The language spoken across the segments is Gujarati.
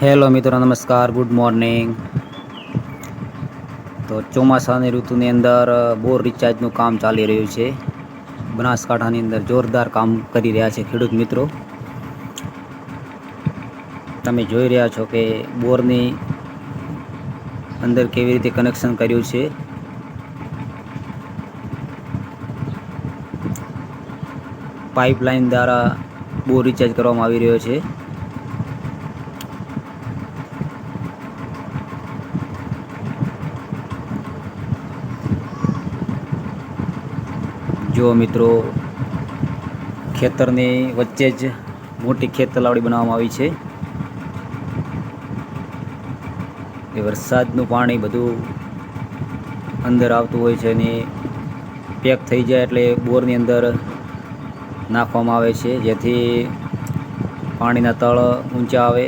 હેલો મિત્રો, નમસ્કાર, ગુડ મોર્નિંગ. તો ચોમાસાની ઋતુની અંદર બોર રિચાર્જનું કામ ચાલી રહ્યું છે. બનાસકાંઠાની અંદર જોરદાર કામ કરી રહ્યા છે ખેડૂત મિત્રો. તમે જોઈ રહ્યા છો કે બોરની અંદર કેવી રીતે કનેક્શન કર્યું છે. પાઇપલાઇન દ્વારા બોર રિચાર્જ કરવામાં આવી રહ્યો છે. જો મિત્રો, ખેતરની વચ્ચે જ મોટી ખેત તલાવડી બનાવવામાં આવી છે. એ વરસાદનું પાણી બધું અંદર આવતું હોય છે અને પેક થઈ જાય એટલે બોરની અંદર નાખવામાં આવે છે, જેથી પાણીના તળ ઊંચા આવે.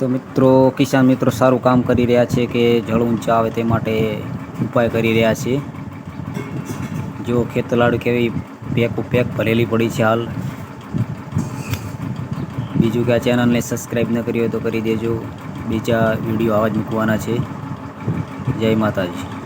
તો મિત્રો, કિસાન મિત્રો સારું કામ કરી રહ્યા છે કે જળ ઊંચા આવે તે માટે ઉપાય કરી રહ્યા છે. જો ખેતલાડ કેવી પેક પેક ભરેલી પડી છે હાલ. બીજું કે આ ચેનલને સબસ્ક્રાઈબ ન કરી હોય તો કરી દેજો. બીજા વીડિયો આવા જ મૂકવાના છે. જય માતાજી.